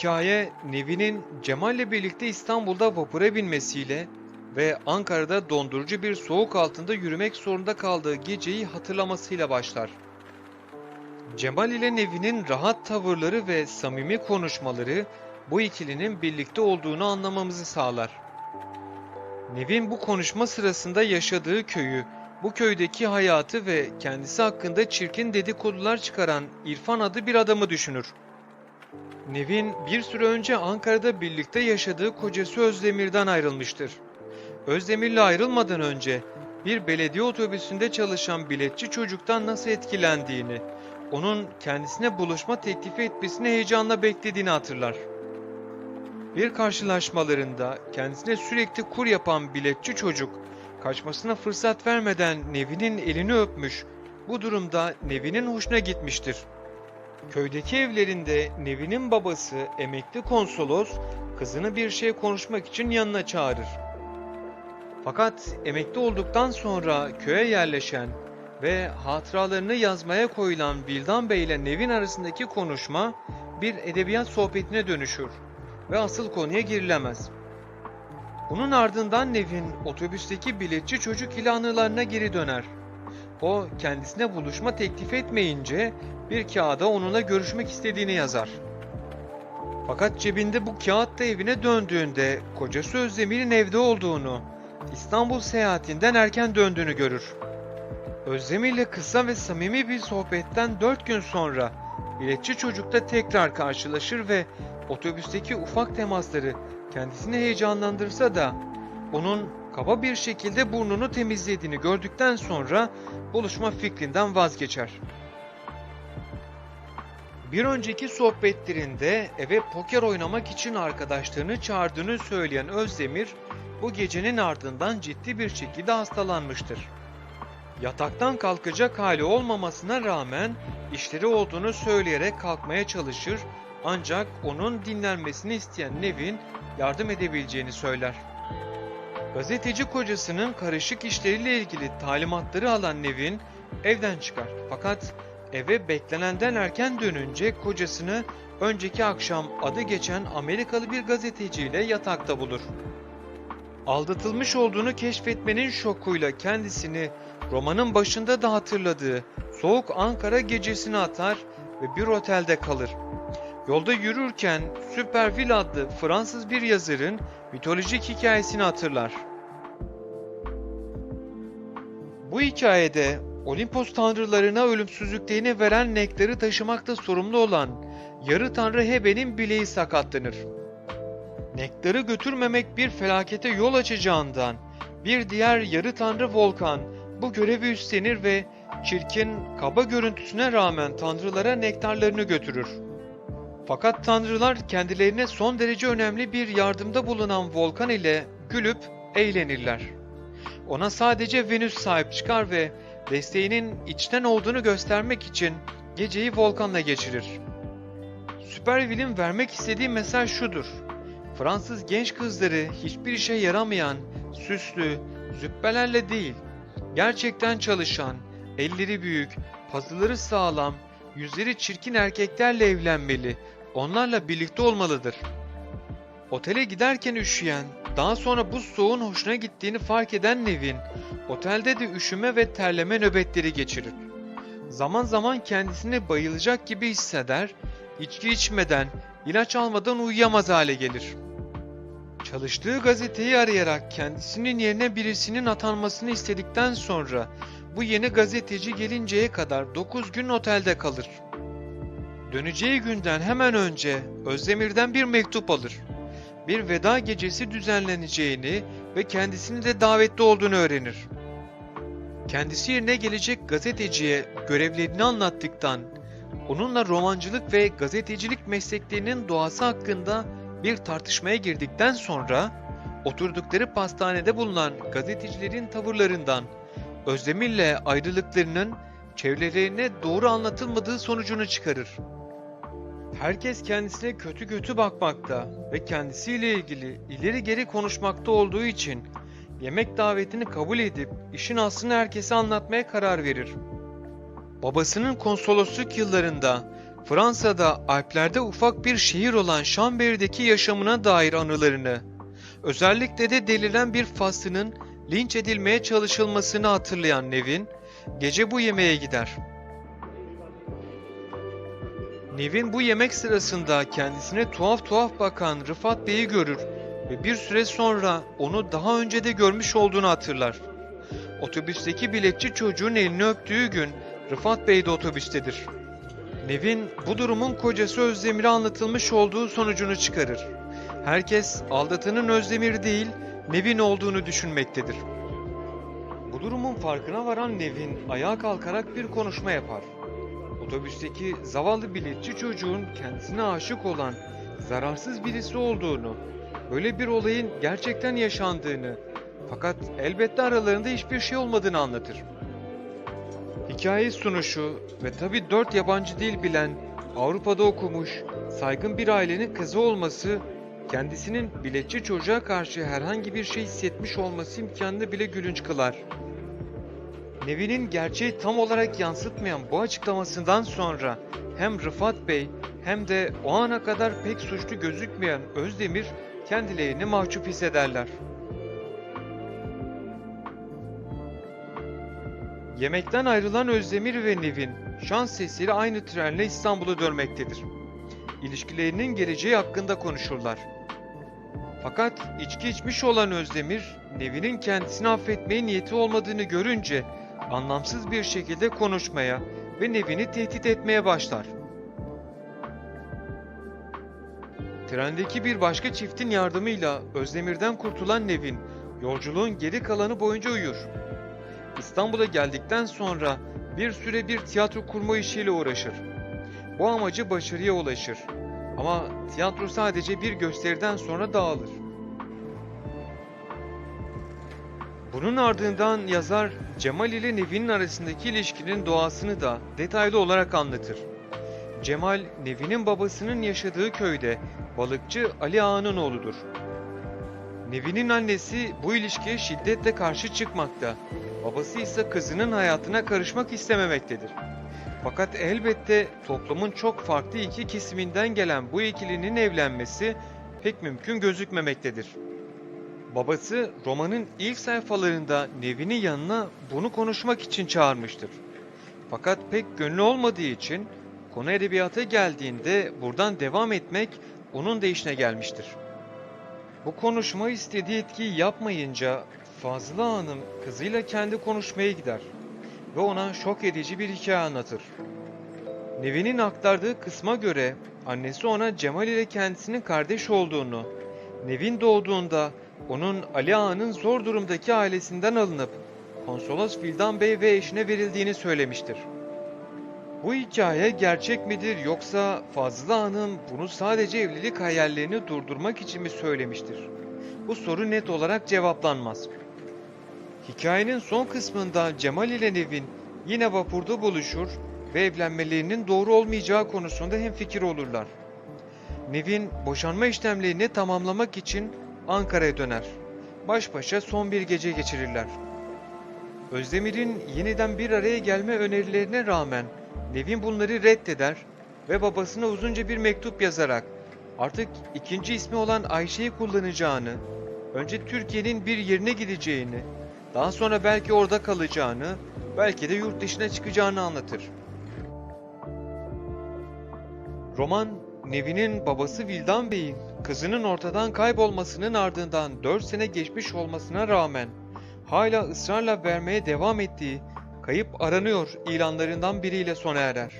Hikaye Nevin'in Cemal'le birlikte İstanbul'da vapura binmesiyle ve Ankara'da dondurucu bir soğuk altında yürümek zorunda kaldığı geceyi hatırlamasıyla başlar. Cemal ile Nevin'in rahat tavırları ve samimi konuşmaları bu ikilinin birlikte olduğunu anlamamızı sağlar. Nevin bu konuşma sırasında yaşadığı köyü, bu köydeki hayatı ve kendisi hakkında çirkin dedikodular çıkaran İrfan adı bir adamı düşünür. Nevin bir süre önce Ankara'da birlikte yaşadığı kocası Özdemir'den ayrılmıştır. Özdemir'le ayrılmadan önce bir belediye otobüsünde çalışan biletçi çocuktan nasıl etkilendiğini, onun kendisine buluşma teklifi etmesini heyecanla beklediğini hatırlar. Bir karşılaşmalarında kendisine sürekli kur yapan biletçi çocuk, kaçmasına fırsat vermeden Nevin'in elini öpmüş, bu durumda Nevin'in hoşuna gitmiştir. Köydeki evlerinde Nevin'in babası emekli konsolos kızını bir şey konuşmak için yanına çağırır. Fakat emekli olduktan sonra köye yerleşen ve hatıralarını yazmaya koyulan Vildan Bey ile Nevin arasındaki konuşma bir edebiyat sohbetine dönüşür ve asıl konuya girilemez. Bunun ardından Nevin otobüsteki biletçi çocuk ile anılarına geri döner. O kendisine buluşma teklif etmeyince bir kağıda onunla görüşmek istediğini yazar. Fakat cebinde bu kağıtla evine döndüğünde kocası Özdemir'in evde olduğunu, İstanbul seyahatinden erken döndüğünü görür. Özdemir'le kısa ve samimi bir sohbetten 4 gün sonra biletçi çocukla tekrar karşılaşır ve otobüsteki ufak temasları kendisini heyecanlandırsa da onun kaba bir şekilde burnunu temizlediğini gördükten sonra buluşma fikrinden vazgeçer. Bir önceki sohbetlerinde eve poker oynamak için arkadaşlarını çağırdığını söyleyen Özdemir, bu gecenin ardından ciddi bir şekilde hastalanmıştır. Yataktan kalkacak hali olmamasına rağmen işleri olduğunu söyleyerek kalkmaya çalışır ancak onun dinlenmesini isteyen Nevin yardım edebileceğini söyler. Gazeteci kocasının karışık işleriyle ilgili talimatları alan Nevin evden çıkar. Fakat eve beklenenden erken dönünce kocasını önceki akşam adı geçen Amerikalı bir gazeteciyle yatakta bulur. Aldatılmış olduğunu keşfetmenin şokuyla kendisini romanın başında da hatırladığı soğuk Ankara gecesine atar ve bir otelde kalır. Yolda yürürken Superville adlı Fransız bir yazarın mitolojik hikayesini hatırlar. Bu hikayede Olimpos tanrılarına ölümsüzlüklerini veren nektarı taşımakta sorumlu olan yarı tanrı Hebe'nin bileği sakatlanır. Nektarı götürmemek bir felakete yol açacağından bir diğer yarı tanrı Volkan bu görevi üstlenir ve çirkin, kaba görüntüsüne rağmen tanrılara nektarlarını götürür. Fakat tanrılar kendilerine son derece önemli bir yardımda bulunan Volkan ile gülüp eğlenirler. Ona sadece Venüs sahip çıkar ve desteğinin içten olduğunu göstermek için geceyi Volkan'la geçirir. Superville'in vermek istediği mesaj şudur. Fransız genç kızları hiçbir işe yaramayan, süslü, züppelerle değil, gerçekten çalışan, elleri büyük, pazıları sağlam, yüzleri çirkin erkeklerle evlenmeli, onlarla birlikte olmalıdır. Otele giderken üşüyen, daha sonra bu soğuğun hoşuna gittiğini fark eden Nevin, otelde de üşüme ve terleme nöbetleri geçirir. Zaman zaman kendisini bayılacak gibi hisseder, içki içmeden, ilaç almadan uyuyamaz hale gelir. Çalıştığı gazeteyi arayarak kendisinin yerine birisinin atanmasını istedikten sonra bu yeni gazeteci gelinceye kadar 9 gün otelde kalır. Döneceği günden hemen önce Özdemir'den bir mektup alır. Bir veda gecesi düzenleneceğini ve kendisinin de davetli olduğunu öğrenir. Kendisi yerine gelecek gazeteciye görevlerini anlattıktan, onunla romancılık ve gazetecilik mesleklerinin doğası hakkında bir tartışmaya girdikten sonra oturdukları pastanede bulunan gazetecilerin tavırlarından Özdemir'le ayrılıklarının çevrelerine doğru anlatılmadığı sonucunu çıkarır. Herkes kendisine kötü kötü bakmakta ve kendisiyle ilgili ileri geri konuşmakta olduğu için yemek davetini kabul edip işin aslını herkese anlatmaya karar verir. Babasının konsolosluk yıllarında Fransa'da Alplerde ufak bir şehir olan Şamberi'deki yaşamına dair anılarını, özellikle de delilen bir faslının linç edilmeye çalışılmasını hatırlayan Nevin, gece bu yemeğe gider. Nevin bu yemek sırasında kendisine tuhaf tuhaf bakan Rıfat Bey'i görür ve bir süre sonra onu daha önce de görmüş olduğunu hatırlar. Otobüsteki biletçi çocuğun elini öptüğü gün Rıfat Bey de otobüstedir. Nevin bu durumun kocası Özdemir'e anlatılmış olduğu sonucunu çıkarır. Herkes aldatanın Özdemir değil, Nevin olduğunu düşünmektedir. Bu durumun farkına varan Nevin ayağa kalkarak bir konuşma yapar. Otobüsteki zavallı biletçi çocuğun kendisine aşık olan zararsız birisi olduğunu, böyle bir olayın gerçekten yaşandığını fakat elbette aralarında hiçbir şey olmadığını anlatır. Hikaye sunuşu ve tabi dört yabancı dil bilen, Avrupa'da okumuş, saygın bir ailenin kızı olması, kendisinin biletçi çocuğa karşı herhangi bir şey hissetmiş olması imkanını bile gülünç kılar. Nevin'in gerçeği tam olarak yansıtmayan bu açıklamasından sonra hem Rıfat Bey hem de o ana kadar pek suçlu gözükmeyen Özdemir kendilerini mahcup hissederler. Yemekten ayrılan Özdemir ve Nevin şans eseri aynı trenle İstanbul'a dönmektedir. İlişkilerinin geleceği hakkında konuşurlar. Fakat içki içmiş olan Özdemir, Nevin'in kendisini affetmeye niyeti olmadığını görünce anlamsız bir şekilde konuşmaya ve Nevin'i tehdit etmeye başlar. Trendeki bir başka çiftin yardımıyla Özdemir'den kurtulan Nevin, yolculuğun geri kalanı boyunca uyur. İstanbul'a geldikten sonra bir süre bir tiyatro kurma işiyle uğraşır. Bu amacı başarıya ulaşır. Ama tiyatro sadece bir gösteriden sonra dağılır. Bunun ardından yazar Cemal ile Nevin'in arasındaki ilişkinin doğasını da detaylı olarak anlatır. Cemal, Nevin'in babasının yaşadığı köyde balıkçı Ali Ağa'nın oğludur. Nevin'in annesi bu ilişkiye şiddetle karşı çıkmakta, babası ise kızının hayatına karışmak istememektedir. Fakat elbette toplumun çok farklı iki kesiminden gelen bu ikilinin evlenmesi pek mümkün gözükmemektedir. Babası romanın ilk sayfalarında Nevin'i yanına bunu konuşmak için çağırmıştır. Fakat pek gönlü olmadığı için konu edebiyata geldiğinde buradan devam etmek onun da işine gelmiştir. Bu konuşma istediği etkiyi yapmayınca Fazla Hanım kızıyla kendi konuşmaya gider ve ona şok edici bir hikaye anlatır. Nevin'in aktardığı kısma göre annesi ona Cemal ile kendisinin kardeş olduğunu, Nevin doğduğunda onun Ali Ağa'nın zor durumdaki ailesinden alınıp Konsolos Vildan Bey ve eşine verildiğini söylemiştir. Bu hikaye gerçek midir yoksa Fazıl Hanım bunu sadece evlilik hayallerini durdurmak için mi söylemiştir? Bu soru net olarak cevaplanmaz. Hikayenin son kısmında Cemal ile Nevin yine vapurda buluşur ve evlenmelerinin doğru olmayacağı konusunda hemfikir olurlar. Nevin boşanma işlemlerini tamamlamak için Ankara'ya döner. Baş başa son bir gece geçirirler. Özdemir'in yeniden bir araya gelme önerilerine rağmen Nevin bunları reddeder ve babasına uzunca bir mektup yazarak artık ikinci ismi olan Ayşe'yi kullanacağını, önce Türkiye'nin bir yerine gideceğini, daha sonra belki orada kalacağını, belki de yurt dışına çıkacağını anlatır. Roman, Nevin'in babası Vildan Bey'in kızının ortadan kaybolmasının ardından 4 sene geçmiş olmasına rağmen hala ısrarla vermeye devam ettiği kayıp aranıyor ilanlarından biriyle sona erer.